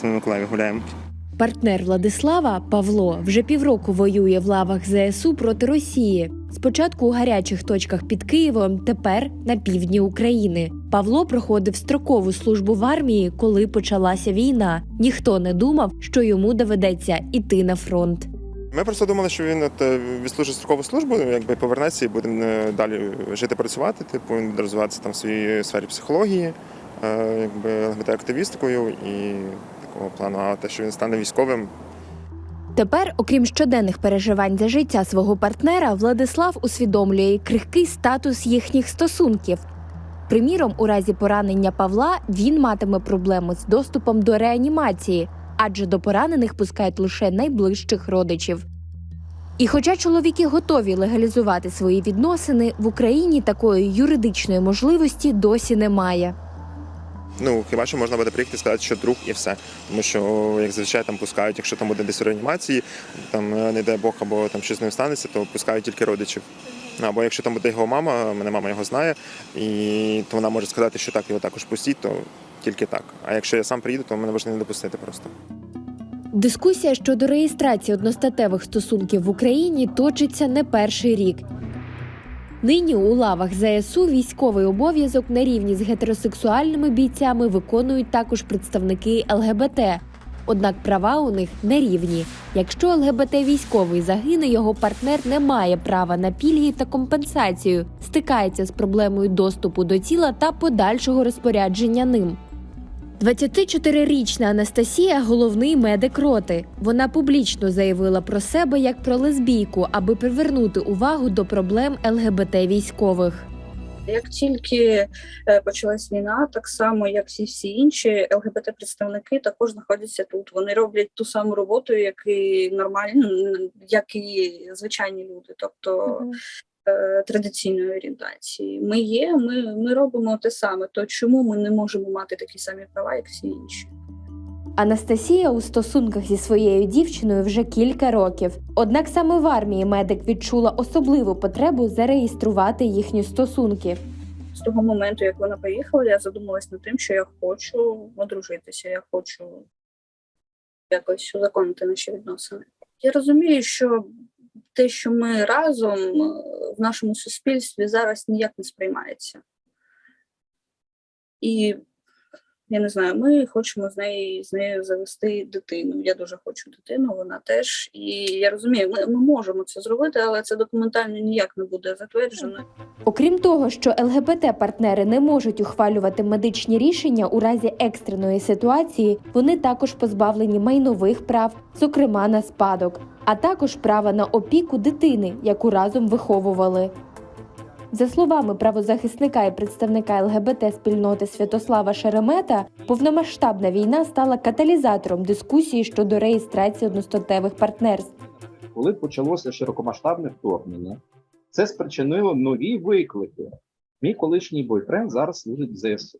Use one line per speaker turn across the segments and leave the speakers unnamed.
Це ми в Миколаєві гуляємо.
Партнер Владислава Павло вже півроку воює в лавах ЗСУ проти Росії. Спочатку у гарячих точках під Києвом, тепер на півдні України. Павло проходив строкову службу в армії, коли почалася війна. Ніхто не думав, що йому доведеться іти на фронт.
Ми просто думали, що він от е, відслужить строкову службу, якби повернеться і буде е, далі жити, працювати. Типу він буде розвиватися там в своїй сфері психології, е, якби ЛГБТ-активісткою і такого плану. А те, що він стане військовим,
Тепер, окрім щоденних переживань за життя свого партнера, Владислав усвідомлює крихкий статус їхніх стосунків. Приміром, у разі поранення Павла він матиме проблему з доступом до реанімації, адже до поранених пускають лише найближчих родичів. І хоча чоловіки готові легалізувати свої відносини, в Україні такої юридичної можливості досі немає.
Ну хіба що можна буде приїхати і сказати, що друг і все. Тому що, як зазвичай там пускають, якщо там буде десь реанімації, там е, не дай Бог, або там щось з ним станеться, то пускають тільки родичів. Або якщо там буде його мама, мене мама його знає, і то вона може сказати, що так, його також пустіть, то тільки так. А якщо я сам приїду, то мене можна не допустити просто.
Дискусія щодо реєстрації одностатевих стосунків в Україні точиться не перший рік. Нині у лавах ЗСУ військовий обов'язок на рівні з гетеросексуальними бійцями виконують також представники ЛГБТ. Однак права у них не рівні. Якщо ЛГБТ військовий загине, його партнер не має права на пільги та компенсацію, стикається з проблемою доступу до тіла та подальшого розпорядження ним. 24-річна Анастасія головний медик роти. Вона публічно заявила про себе як про лесбійку, аби привернути увагу до проблем ЛГБТ військових.
Як тільки е, почалась війна, так само як всі всі інші ЛГБТ-представники також знаходяться тут. Вони роблять ту саму роботу, як і нормальні, як і звичайні люди, тобто традиційної орієнтації. Ми є, ми, ми робимо те саме. То чому ми не можемо мати такі самі права, як всі інші?
Анастасія у стосунках зі своєю дівчиною вже кілька років. Однак саме в армії медик відчула особливу потребу зареєструвати їхні стосунки.
З того моменту, як вона поїхала, я задумалась над тим, що я хочу одружитися, я хочу якось узаконити наші відносини. Я розумію, що те, що ми разом е, в нашому суспільстві зараз ніяк не сприймається. І я не знаю, ми хочемо з нею, з нею завести дитину. Я дуже хочу дитину, вона теж. І я розумію, ми, ми можемо це зробити, але це документально ніяк не буде затверджено.
Окрім того, що ЛГБТ-партнери не можуть ухвалювати медичні рішення у разі екстреної ситуації, вони також позбавлені майнових прав, зокрема на спадок, а також права на опіку дитини, яку разом виховували. За словами правозахисника і представника ЛГБТ спільноти Святослава Шеремета, повномасштабна війна стала каталізатором дискусії щодо реєстрації одностатевих партнерств.
коли почалося широкомасштабне вторгнення, це спричинило нові виклики. Мій колишній бойфренд зараз служить в ЗСУ.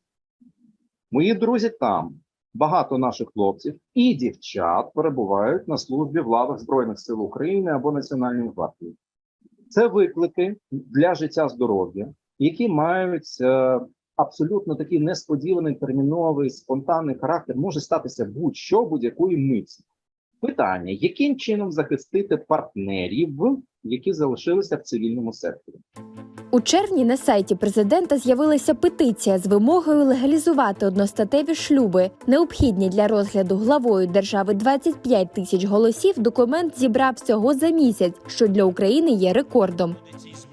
Мої друзі там, багато наших хлопців і дівчат перебувають на службі в лавах Збройних сил України або Національної гвардії. Це виклики для життя здоров'я, які мають е, абсолютно такий несподіваний терміновий спонтанний характер, може статися будь-що будь-якої миті. Питання: яким чином захистити партнерів, які залишилися в цивільному секторі?
У червні на сайті президента з'явилася петиція з вимогою легалізувати одностатеві шлюби. Необхідні для розгляду главою держави 25 тисяч голосів. Документ зібрав всього за місяць, що для України є рекордом.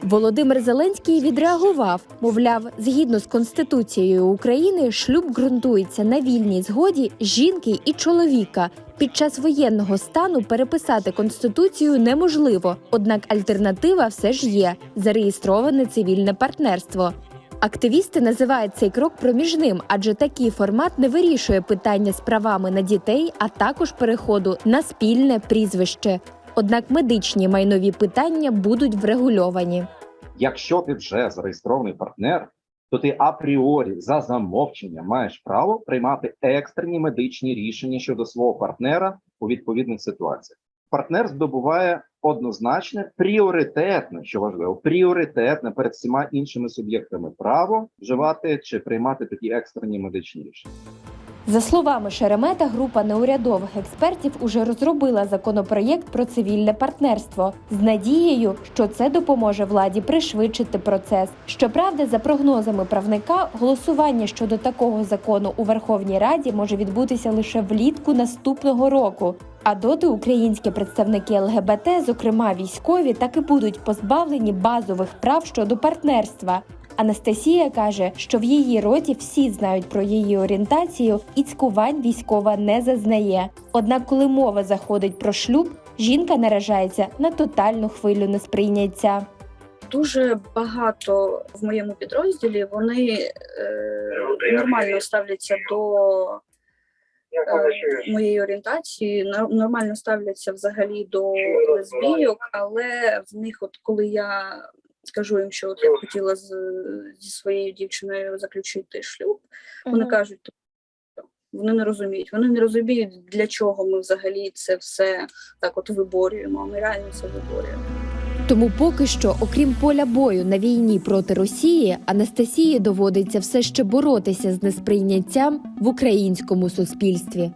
Володимир Зеленський відреагував, мовляв, згідно з конституцією України, шлюб ґрунтується на вільній згоді жінки і чоловіка. Під час воєнного стану переписати конституцію неможливо, однак альтернатива все ж є зареєстроване цивільне партнерство. Активісти називають цей крок проміжним, адже такий формат не вирішує питання з правами на дітей, а також переходу на спільне прізвище. Однак медичні майнові питання будуть врегульовані.
Якщо ти вже зареєстрований партнер, то ти апріорі за замовчення маєш право приймати екстрені медичні рішення щодо свого партнера у відповідних ситуаціях. Партнер здобуває однозначне пріоритетне, що важливо, пріоритетне перед всіма іншими суб'єктами право вживати чи приймати такі екстрені медичні рішення.
За словами Шеремета, група неурядових експертів уже розробила законопроєкт про цивільне партнерство з надією, що це допоможе владі пришвидшити процес. Щоправда, за прогнозами правника, голосування щодо такого закону у Верховній Раді може відбутися лише влітку наступного року. А доти українські представники ЛГБТ, зокрема військові, так і будуть позбавлені базових прав щодо партнерства. Анастасія каже, що в її роті всі знають про її орієнтацію, і цькувань військова не зазнає. Однак, коли мова заходить про шлюб, жінка наражається на тотальну хвилю несприйняття.
Дуже багато в моєму підрозділі вони е, нормально ставляться до е, моєї орієнтації, нормально ставляться взагалі до лесбійок, але в них, от коли я кажу їм, що от я хотіла з, зі своєю дівчиною заключити шлюб, вони кажуть, «То вони не розуміють. Вони не розуміють, для чого ми взагалі це все так от виборюємо. Ми реально це виборюємо.
Тому поки що, окрім поля бою на війні проти Росії, Анастасії доводиться все ще боротися з несприйняттям в українському суспільстві.